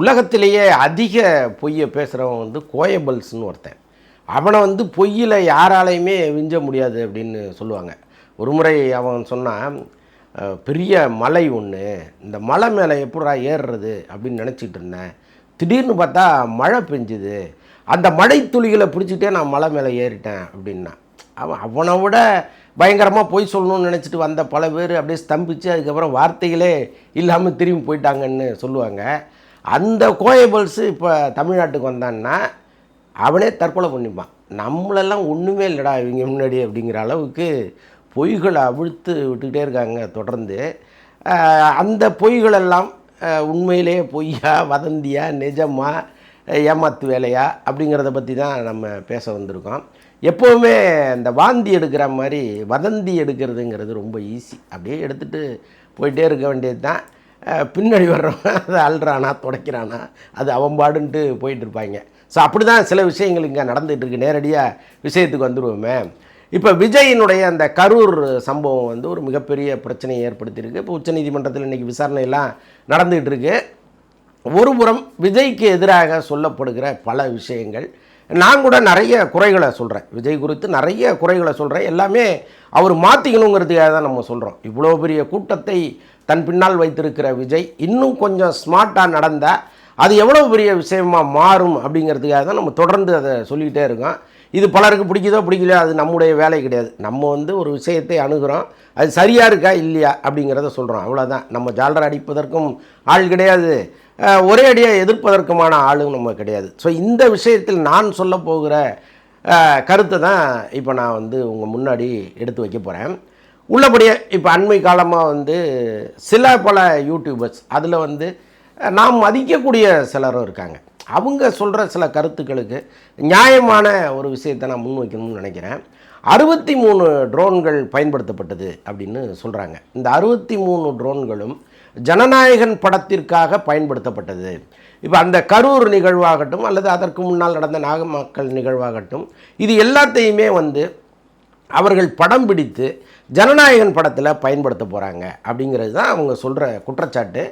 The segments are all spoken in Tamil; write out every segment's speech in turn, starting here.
உலகத்திலேயே அதிக பொய்யை பேசுகிறவன் வந்து கோயபல்ஸ்னு ஒருத்தன். அவனை வந்து பொய்யில் யாராலையுமே விஞ்ச முடியாது அப்படின்னு சொல்லுவாங்க. ஒரு முறை அவன் சொன்னான் பெரிய மலை ஒன்று இந்த மலை மேலே எப்படா ஏறுறது? அப்படின்னு நினச்சிட்டு இருந்தேன். திடீர்னு பார்த்தா மழை பெஞ்சுது. அந்த மழை துளிகளை பிடிச்சிட்டே நான் மலை மேலே ஏறிட்டேன் அப்படின்னா அவன் அவனை விட பயங்கரமாக பொய் சொல்லணும்னு நினச்சிட்டு வந்த பல பேர் அப்படியே ஸ்தம்பிச்சு அதுக்கப்புறம் வார்த்தைகளே இல்லாமல் திரும்பி போயிட்டாங்கன்னு சொல்லுவாங்க. அந்த கோயபல்ஸு இப்போ தமிழ்நாட்டுக்கு வந்தான்னா அவனே தற்கொலை பண்ணிப்பான். நம்மளெல்லாம் ஒன்றுமே இல்லைடா இவங்க முன்னாடி அப்படிங்கிற அளவுக்கு பொய்களை அவிழ்த்து விட்டுக்கிட்டே இருக்காங்க தொடர்ந்து. அந்த பொய்களெல்லாம் உண்மையிலேயே பொய்யா வதந்தியா நிஜமா ஏமாத்து வேலையா அப்படிங்கிறத பற்றி தான் நம்ம பேச வந்திருக்கோம். எப்போவுமே இந்த வாந்தி எடுக்கிற மாதிரி வதந்தி எடுக்கிறதுங்கிறது ரொம்ப ஈஸி அப்படியே எடுத்துகிட்டு போயிட்டே இருக்க வேண்டியது தான் பின்னாடி வர்றவன் அதை அழுறானா துடைக்கிறானா அது அவம்பாடுன்ட்டு போயிட்டு இருப்பாங்க ஸோ அப்படி தான் சில விஷயங்கள் இங்கே நடந்துகிட்ருக்கு. நேரடியாக விஷயத்துக்கு வந்துடுவோமே இப்போ விஜயினுடைய அந்த கரூர் சம்பவம் வந்து ஒரு மிகப்பெரிய பிரச்சனையை ஏற்படுத்தியிருக்கு. இப்போ உச்சநீதிமன்றத்தில் இன்றைக்கி விசாரணையெல்லாம் நடந்துகிட்டு இருக்கு ஒரு புறம் விஜய்க்கு எதிராக சொல்லப்படுகிற பல விஷயங்கள் நான் கூட நிறைய குறைகளை சொல்கிறேன் விஜய் குறித்து நிறைய குறைகளை சொல்கிறேன் எல்லாமே அவர் மாற்றிக்கணுங்கிறதுக்காக தான் நம்ம சொல்கிறோம் இவ்வளோ பெரிய கூட்டத்தை தன் பின்னால் வைத்திருக்கிற விஜய் இன்னும் கொஞ்சம் ஸ்மார்ட்டாக நடந்தால் அது எவ்வளோ பெரிய விஷயமாக மாறும் அப்படிங்கிறதுக்காக தான் நம்ம தொடர்ந்து அதை சொல்லிக்கிட்டே இருக்கோம். இது பலருக்கு பிடிக்குதோ பிடிக்கலையோ அது நம்முடைய வேலை கிடையாது. நம்ம வந்து ஒரு விஷயத்தை அணுகிறோம். அது சரியாக இருக்கா இல்லையா அப்படிங்கிறத சொல்கிறோம் அவ்வளோதான் நம்ம ஜாலரை அடிப்பதற்கும் ஆள் கிடையாது. ஒரே அடியாக எதிர்ப்பதற்குமான ஆளும் நம்ம கிடையாது. ஸோ இந்த விஷயத்தில் நான் சொல்ல போகிற கருத்தை தான் இப்போ நான் வந்து உங்கள் முன்னாடி எடுத்து வைக்க போகிறேன் உள்ளபடியே இப்போ அண்மை காலமாக வந்து சில பல யூடியூபர்ஸ் அதில் வந்து நாம் மதிக்கக்கூடிய சிலரும் இருக்காங்க. அவங்க சொல்கிற சில கருத்துக்களுக்கு நியாயமான ஒரு விஷயத்தை நான் முன்வைக்கணும்னு நினைக்கிறேன். அறுபத்தி மூணு ட்ரோன்கள் பயன்படுத்தப்பட்டது அப்படின்னு சொல்கிறாங்க இந்த அறுபத்தி மூணு ட்ரோன்களும் ஜனநாயகன் படத்திற்காக பயன்படுத்தப்பட்டது. இப்போ அந்த கரூர் நிகழ்வாகட்டும் அல்லது அதற்கு முன்னால் நடந்த நாகமக்கள் நிகழ்வாகட்டும் இது எல்லாத்தையுமே வந்து அவர்கள் படம் பிடித்து ஜனநாயகன் படத்தில் பயன்படுத்த போகிறாங்க அப்படிங்கிறது தான் அவங்க சொல்கிற குற்றச்சாட்டு.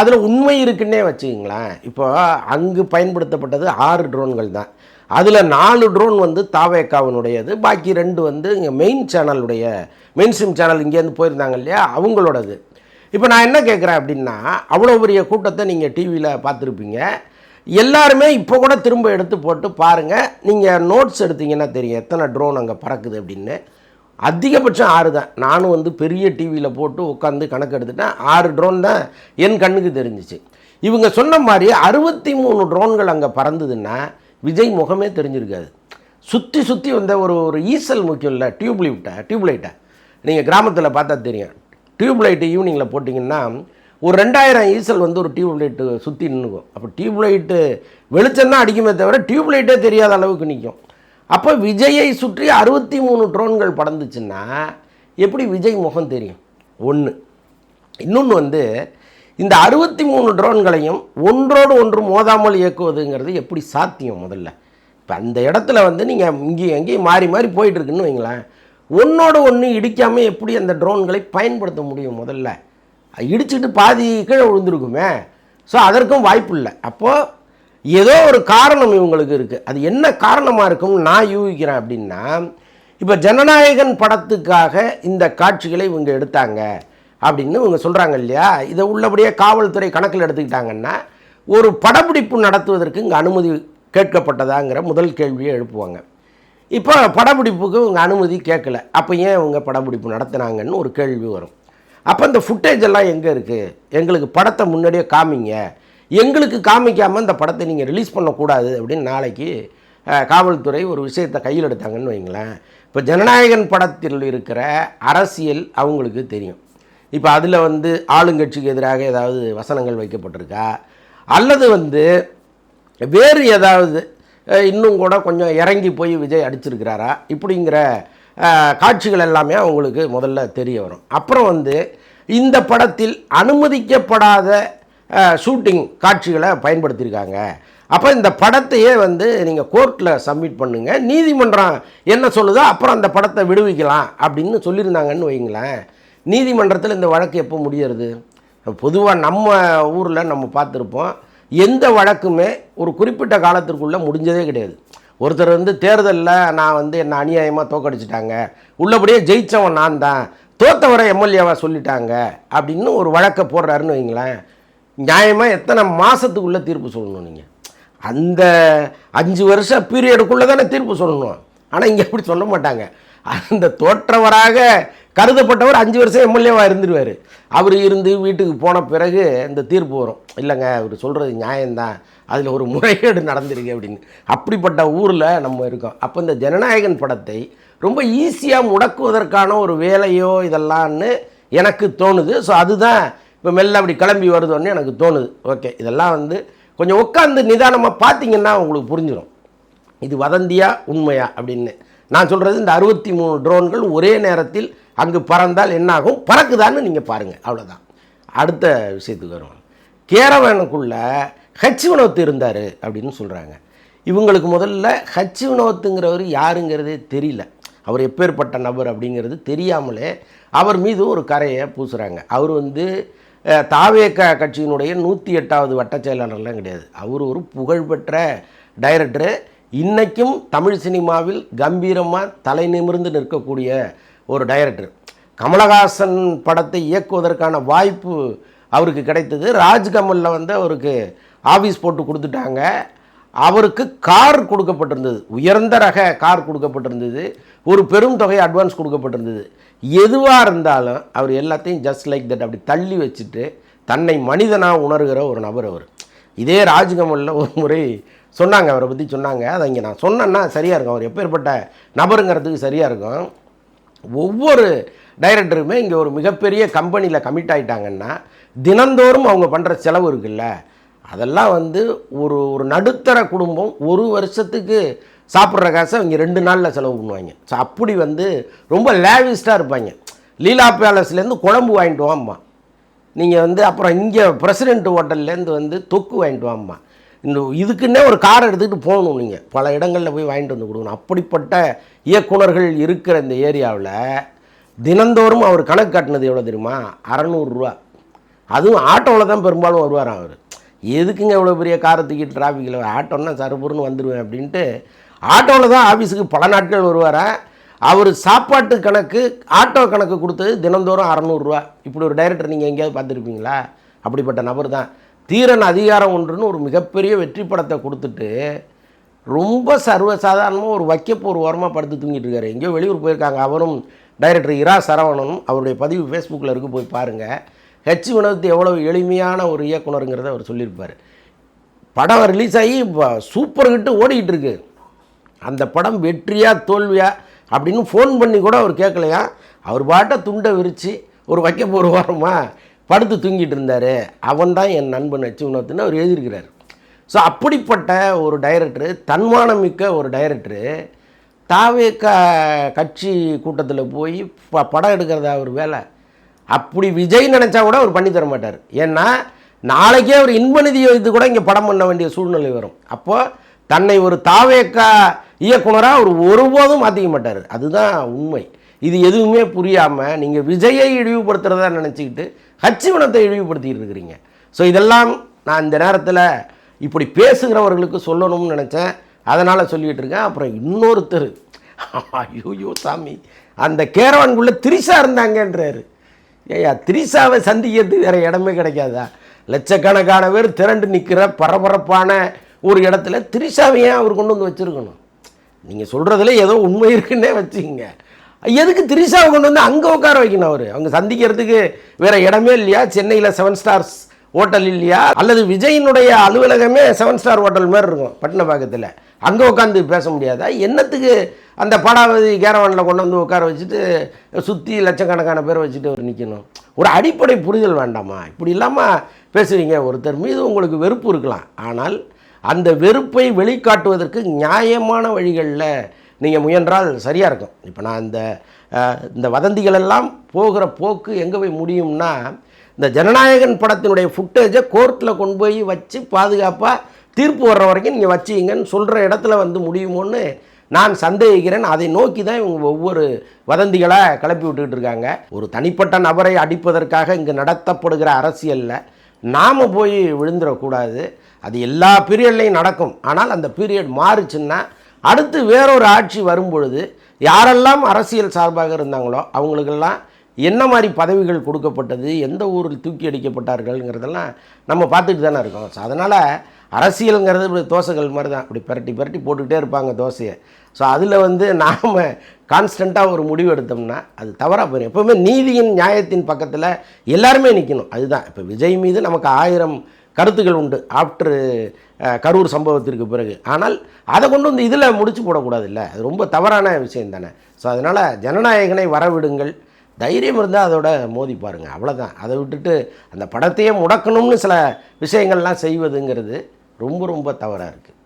அதில் உண்மை இருக்குன்னே வச்சுக்கிங்களேன். இப்போ அங்கு பயன்படுத்தப்பட்டது ஆறு ட்ரோன்கள் தான். அதில் நாலு ட்ரோன் வந்து தாவேக்காவினுடையது பாக்கி ரெண்டு வந்து இங்கே மெயின் சேனலுடைய மெயின் ஸ்ட்ரீம் சேனல் இங்கேருந்து போயிருந்தாங்க இல்லையா அவங்களோடது. இப்போ நான் என்ன கேட்குறேன் அப்படின்னா அவ்வளோ பெரிய கூட்டத்தை நீங்கள் டிவியில் பார்த்துருப்பீங்க. எல்லாருமே இப்போ கூட திரும்ப எடுத்து போட்டு பாருங்கள் நீங்கள் நோட்ஸ் எடுத்தீங்கன்னா தெரியும் எத்தனை ட்ரோன் அங்கே பறக்குது அப்படின்னு. அதிகபட்சம் ஆறு தான். நானும் வந்து பெரிய டிவியில் போட்டு உட்காந்து கணக்கு எடுத்துட்டேன். ஆறு ட்ரோன் தான் என் கண்ணுக்கு தெரிஞ்சிச்சு. இவங்க சொன்ன மாதிரி அறுபத்தி மூணு ட்ரோன்கள் அங்கே பறந்ததுன்னா விஜய் முகமே தெரிஞ்சிருக்காது. சுற்றி சுற்றி வந்த ஒரு ஒரு ஈசல் முக்கியம் இல்லை டியூப் டியூப்லைட்டை நீங்கள் கிராமத்தில் பார்த்தா தெரியும். டியூப் லைட்டு ஈவினிங்கில் போட்டிங்கன்னா ஒரு ரெண்டாயிரம் ஈசல் வந்து ஒரு டியூப் லைட்டு சுற்றி நின்றுக்கும் அப்போ டியூப் லைட்டு வெளிச்சம் தான் அடிக்குமே தவிர டியூப் லைட்டே தெரியாத அளவுக்கு நிற்கும் அப்போ விஜயை சுற்றி அறுபத்தி மூணு ட்ரோன்கள் படந்துச்சுன்னா எப்படி விஜய் முகம் தெரியும்? ஒன்று இன்னொன்று வந்து இந்த அறுபத்தி மூணு ட்ரோன்களையும் ஒன்றோடு ஒன்று மோதாமல் இயக்குவதுங்கிறது எப்படி சாத்தியம் முதல்ல? இப்போ அந்த இடத்துல வந்து நீங்கள் இங்கேயும் எங்கேயும் மாறி மாறி போயிட்டுருக்குன்னு வைங்களேன். ஒன்றோடு ஒன்று இடிக்காமல் எப்படி அந்த ட்ரோன்களை பயன்படுத்த முடியும் முதல்ல? இடிச்சிட்டு பாதி கீழே விழுந்திருக்குமே. ஸோ அதற்கும் வாய்ப்பு இல்லை. அப்போது ஏதோ ஒரு காரணம் இவங்களுக்கு இருக்குது அது என்ன காரணமாக இருக்கும்னு நான் யூகிக்கிறேன் அப்படின்னா இப்போ ஜனநாயகன் படத்துக்காக இந்த காட்சிகளை இவங்க எடுத்தாங்க அப்படின்னு இவங்க சொல்கிறாங்க இல்லையா? இதை உள்ளபடியே காவல்துறை கணக்கில் எடுத்துக்கிட்டாங்கன்னா ஒரு படப்பிடிப்பு நடத்துவதற்கு இங்கே அனுமதி கேட்கப்பட்டதாங்கிற முதல் கேள்வியை எழுப்புவாங்க. இப்போ படப்பிடிப்புக்கு இவங்க அனுமதி கேட்கல. அப்போ ஏன் இவங்க படப்பிடிப்பு நடத்துனாங்கன்னு ஒரு கேள்வி வரும். அப்போ இந்த ஃபுட்டேஜ் எல்லாம் எங்கே இருக்குது எங்களுக்கு படத்தை முன்னாடியே காமிங்க. எங்களுக்கு காமிக்காமல் இந்த படத்தை நீங்கள் ரிலீஸ் பண்ணக்கூடாது அப்படின்னு நாளைக்கு காவல்துறை ஒரு விஷயத்தை கையில் எடுத்தாங்கன்னு வைங்களேன். இப்போ ஜனநாயகன் படத்தில் இருக்கிற அரசியல் அவங்களுக்கு தெரியும். இப்போ அதில் வந்து ஆளுங்கட்சிக்கு எதிராக ஏதாவது வசனங்கள் வைக்கப்பட்டிருக்கா? அல்லது வந்து வேறு ஏதாவது இன்னும் கூட கொஞ்சம் இறங்கி போய் விஜய் அடிச்சிருக்கிறாரா? இப்படிங்கிற காட்சிகள் எல்லாமே அவங்களுக்கு முதல்ல தெரிய வரும். அப்புறம் வந்து இந்த படத்தில் அனுமதிக்கப்படாத ஷூட்டிங் காட்சிகளை பயன்படுத்தியிருக்காங்க. அப்போ இந்த படத்தையே வந்து நீங்கள் கோர்ட்டில் சப்மிட் பண்ணுங்கள் நீதிமன்றம் என்ன சொல்லுதோ அப்புறம் அந்த படத்தை விடுவிக்கலாம் அப்படின்னு சொல்லியிருந்தாங்கன்னு வைங்களேன் நீதிமன்றத்தில் இந்த வழக்கு எப்போ முடியறது? பொதுவாக நம்ம ஊரில் நம்ம பார்த்துருப்போம். எந்த வழக்குமே ஒரு குறிப்பிட்ட காலத்திற்குள்ளே முடிஞ்சதே கிடையாது. ஒருத்தர் வந்து தேர்தலில் நான் வந்து என்னை அநியாயமாக தோக்கடிச்சிட்டாங்க உள்ளபடியே ஜெயித்தவன் நான் தான் தோத்தவரை எம்எல்ஏவாக சொல்லிட்டாங்க அப்படின்னு ஒரு வழக்கை போடுறாருன்னு வைங்களேன் நியாயமாக எத்தனை மாதத்துக்குள்ளே தீர்ப்பு சொல்லணும் நீங்கள் அந்த அஞ்சு வருஷ பீரியடுக்குள்ளே தானே தீர்ப்பு சொல்லணும். ஆனால் இங்கே அப்படி சொல்ல மாட்டாங்க. அந்த தோற்றவராக கருதப்பட்டவர் அஞ்சு வருஷம் எம்எல்ஏவாக இருந்துருவார். அவர் இருந்து வீட்டுக்கு போன பிறகு இந்த தீர்ப்பு வரும். இல்லைங்க அவர் சொல்கிறது நியாயம்தான். அதில் ஒரு முறைகேடு நடந்திருக்கு அப்படின்னு. அப்படிப்பட்ட ஊரில் நம்ம இருக்கோம். அப்போ இந்த ஜனநாயகன் படத்தை ரொம்ப ஈஸியாக முடக்குவதற்கான ஒரு வேலையோ இதெல்லாம்னு எனக்கு தோணுது. ஸோ அதுதான் இப்போ மெல்ல அப்படி கிளம்பி வருதோன்னு எனக்கு தோணுது. ஓகே இதெல்லாம் வந்து கொஞ்சம் உட்காந்து நிதானமாக பார்த்தீங்கன்னா உங்களுக்கு புரிஞ்சிடும் இது வதந்தியா உண்மையா அப்படின்னு. நான் சொல்கிறது இந்த அறுபத்தி மூணு ட்ரோன்கள் ஒரே நேரத்தில் அங்கு பறந்தால் என்னாகும்? பறக்குதான்னு நீங்கள் பாருங்கள் அவ்வளோதான் அடுத்த விஷயத்துக்கு வருவோம். கேரவனுக்குள்ள ஹச் வினோத் இருந்தார் அப்படின்னு சொல்கிறாங்க இவங்களுக்கு முதல்ல ஹச் வினோத்துங்கிறவர் யாருங்கிறதே தெரியல. அவர் எப்பேற்பட்ட நபர் அப்படிங்கிறது தெரியாமலே அவர் மீது ஒரு கரையை பூசுகிறாங்க அவர் வந்து அஹ், தாவேக கட்சியினுடைய நூற்றி எட்டாவது வட்ட செயலாளர்லாம் கிடையாது. அவர் ஒரு புகழ்பெற்ற டைரக்டரு. இன்றைக்கும் தமிழ் சினிமாவில் கம்பீரமாக தலை நிமிர்ந்து நிற்கக்கூடிய ஒரு டைரக்டர் கமலஹாசன் படத்தை இயக்குவதற்கான வாய்ப்பு அவருக்கு கிடைத்தது. ராஜ்கமலில் வந்து அவருக்கு ஆஃபீஸ் போட்டு கொடுத்துட்டாங்க. அவருக்கு கார் கொடுக்கப்பட்டிருந்தது. உயர்ந்த ரக கார் கொடுக்கப்பட்டிருந்தது. ஒரு பெரும் தொகை அட்வான்ஸ் கொடுக்கப்பட்டிருந்தது. எதுவாக இருந்தாலும் அவர் எல்லாத்தையும் ஜஸ்ட் லைக் தட் அப்படி தள்ளி வச்சுட்டு தன்னை மனிதனாக உணர்கிற ஒரு நபர் அவர். இதே ராஜ்கமலில் ஒரு முறை சொன்னாங்க. அவரை பற்றி சொன்னாங்க. அதை இங்கே நான் சொன்னேன்னா சரியாக இருக்கும். அவர் எப்பேற்பட்ட நபருங்கிறதுக்கு சரியாக இருக்கும். ஒவ்வொரு டைரக்டருமே இங்கே ஒரு மிகப்பெரிய கம்பெனியில் கமிட் ஆகிட்டாங்கன்னா தினந்தோறும் அவங்க பண்ணுற செலவு இருக்குல்ல. அதெல்லாம் வந்து ஒரு ஒரு நடுத்தர குடும்பம் ஒரு வருஷத்துக்கு சாப்பிட்ற காசை அவங்க ரெண்டு நாளில் செலவு பண்ணுவாங்க. ஸோ அப்படி வந்து ரொம்ப லேவிஸ்டாக இருப்பாங்க. லீலா பேலஸ்லேருந்து குழம்பு வாங்கிட்டு வாம்மா. நீங்கள் வந்து அப்புறம் இங்கே பிரசிடென்ட் ஹோட்டல்லேருந்து வந்து தொக்கு வாங்கிட்டு வாம்மா. இந்த இதுக்குன்னே ஒரு கார் எடுத்துக்கிட்டு போகணும் நீங்கள் பல இடங்களில் போய் வாங்கிட்டு வந்து கொடுக்கணும். அப்படிப்பட்ட இயக்குனர்கள் இருக்கிற இந்த ஏரியாவில் தினந்தோறும் அவர் கணக்கு காட்டினது எவ்வளோ தெரியுமா? அறநூறுரூவா அதுவும் ஆட்டோவில் தான் பெரும்பாலும் வருவார் அவர். எதுக்குங்க இவ்வளோ பெரிய காரை தூக்கிட்டு டிராஃபிக்கில் ஆட்டோன்னா சரபுருன்னு வந்துடுவேன் அப்படின்ட்டு ஆட்டோவில் தான் ஆஃபீஸுக்கு பல நாட்கள் வருவாரா? அவர் சாப்பாட்டு கணக்கு ஆட்டோ கணக்கு கொடுத்தது தினந்தோறும் அறநூறுரூவா இப்படி ஒரு டைரக்டர் நீங்கள் எங்கேயாவது பார்த்துருப்பீங்களா? அப்படிப்பட்ட நபர் தான். தீரன் அதிகாரம் ஒன்றுன்னு ஒரு மிகப்பெரிய வெற்றி படத்தை கொடுத்துட்டு ரொம்ப சர்வசாதாரணமாக ஒரு வைக்கப்போ ஒரு ஓரமாக படுத்து தூங்கிட்டு இருக்காரு. எங்கேயோ வெளியூர் போயிருக்காங்க. அவரும் டைரக்டர் இரா சரவணனும் அவருடைய பதிவு ஃபேஸ்புக்கில் இருக்கு போய் பாருங்கள் ஹெச் வினோத் எவ்வளவு எளிமையான ஒரு இயக்குனருங்கிறத அவர் சொல்லியிருப்பார். படம் ரிலீஸ் ஆகி இப்போ சூப்பர் ஹிட்டு ஓடிக்கிட்டு இருக்கு. அந்த படம் வெற்றியா தோல்வியா அப்படின்னு ஃபோன் பண்ணி கூட அவர் கேட்கலையா? அவர் பாட்டை துண்டை விரித்து ஒரு வைக்க ஒரு வாரமாக படுத்து தூங்கிட்டு இருந்தார். அவன் தான் என் நண்பன் ஹெச் அவர் எழுதியிருக்கிறார். ஸோ அப்படிப்பட்ட ஒரு டைரக்டரு தன்மானம் மிக்க ஒரு டைரக்டரு தாவே க கட்சி கூட்டத்தில் போய் ப படம் எடுக்கிறதா ஒரு வேலை. அப்படி விஜய் நினச்சா கூட அவர் பண்ணி தர மாட்டார். ஏன்னா நாளைக்கே அவர் இன்பநிதி வைத்து கூட இங்கே படம் பண்ண வேண்டிய சூழ்நிலை வரும். அப்போது தன்னை ஒரு தாவேக்கா இயக்குனராக அவர் ஒருபோதும் மாற்றிக்க மாட்டார். அதுதான் உண்மை. இது எதுவுமே புரியாமல் நீங்கள் விஜயை இழிவுபடுத்துகிறதா நினச்சிக்கிட்டு ஹச்சிவனத்தை இழிவுபடுத்திட்டு இருக்கிறீங்க ஸோ இதெல்லாம் நான் இந்த நேரத்தில் இப்படி பேசுகிறவர்களுக்கு சொல்லணும்னு நினச்சேன். அதனால் சொல்லிகிட்டு இருக்கேன். அப்புறம் இன்னொருத்தர் ஐயோ சாமி அந்த கேரவான்குள்ளே திரிசா இருந்தாங்கன்றாரு. ஐயா திரிசாவை சந்திக்கிறதுக்கு வேறு இடமே கிடைக்காதா? லட்சக்கணக்கான பேர் திரண்டு நிற்கிற பரபரப்பான ஒரு இடத்துல திரிசாவை அவர் கொண்டு வந்து வச்சுருக்கணும். நீங்கள் சொல்கிறதுல ஏதோ உண்மை இருக்குன்னே வச்சுக்கோங்க. எதுக்கு திரிஷாவை கொண்டு வந்து அங்கே உட்கார வைக்கணும் அவர்? அவங்க சந்திக்கிறதுக்கு வேறு இடமே இல்லையா? சென்னையில் செவன் ஸ்டார்ஸ் ஹோட்டல் இல்லையா? அல்லது விஜயினுடைய அலுவலகமே செவன் ஸ்டார் ஹோட்டல் மாதிரி இருக்கும் பட்டினப்பாக்கத்தில் அங்கே உட்காந்து பேச முடியாதா? என்னத்துக்கு அந்த படாவதி கேரவானில் கொண்டு வந்து உட்கார வச்சுட்டு சுற்றி லட்சக்கணக்கான பேரை வச்சுட்டு அவர் நிற்கணும் ஒரு அடிப்படை புரிதல் வேண்டாமா? இப்படி இல்லாமல் பேசுவீங்க ஒருத்தர் மீது உங்களுக்கு வெறுப்பு இருக்கலாம். ஆனால் அந்த வெறுப்பை வெளிக்காட்டுவதற்கு நியாயமான வழிகளில் நீங்கள் முயன்றால் சரியாக இருக்கும். இப்போ நான் இந்த இந்த வதந்திகளெல்லாம் போகிற போக்கு எங்கே போய் முடியும்னா இந்த ஜனநாயகன் படத்தினுடைய ஃபுட்டேஜை கோர்ட்டில் கொண்டு போய் வச்சு பாதுகாப்பாக தீர்ப்பு வர்ற வரைக்கும் நீங்கள் வச்சிங்கன்னு சொல்கிற இடத்துல வந்து முடியுமோன்னு நான் சந்தேகிக்கிறேன். அதை நோக்கி தான் இவங்க ஒவ்வொரு வதந்திகளாக கிளப்பி விட்டுக்கிட்டு இருக்காங்க. ஒரு தனிப்பட்ட நபரை அடிப்பதற்காக இங்கு நடத்தப்படுகிற அரசியலில் நாம் போய் விழுந்துடக்கூடாது. அது எல்லா பீரியட்லையும் நடக்கும். ஆனால் அந்த பீரியட் மாறுச்சுன்னா அடுத்து வேறொரு ஆட்சி வரும்பொழுது யாரெல்லாம் அரசியல் சார்பாக இருந்தாங்களோ அவங்களுக்கெல்லாம் என்ன மாதிரி பதவிகள் கொடுக்கப்பட்டது எந்த ஊரில் தூக்கி அடிக்கப்பட்டார்கள்ங்கிறதெல்லாம் நம்ம பார்த்துட்டு தானே இருக்கோம். ஸோ அதனால் அரசியலுங்கிறது இப்படி தோசைகள் மாதிரி தான். இப்படி பிரட்டி பிரட்டி போட்டுக்கிட்டே இருப்பாங்க தோசையை. ஸோ அதில் வந்து நாம் கான்ஸ்டண்ட்டாக ஒரு முடிவு எடுத்தோம்னா அது தவறாக போயிடும் எப்போவுமே நீதியின் நியாயத்தின் பக்கத்தில் எல்லாருமே நிற்கணும் அதுதான். இப்போ விஜய் மீது நமக்கு ஆயிரம் கருத்துக்கள் உண்டு ஆஃப்டர் கரூர் சம்பவத்திற்கு பிறகு. ஆனால் அதை கொண்டு வந்து இதில் முடிச்சு போடக்கூடாது இல்லை அது ரொம்ப தவறான விஷயம் தானே. ஸோ அதனால் ஜனநாயகனை வரவிடுங்கள். தைரியம் இருந்தால் அதோட மோதி பாருங்கள் அவ்வளோதான் அதை விட்டுட்டு அந்த படத்தையே முடக்கணும்னு சில விஷயங்கள்லாம் செய்வதுங்கிறது ரொம்ப ரொம்ப தவறாக இருக்குது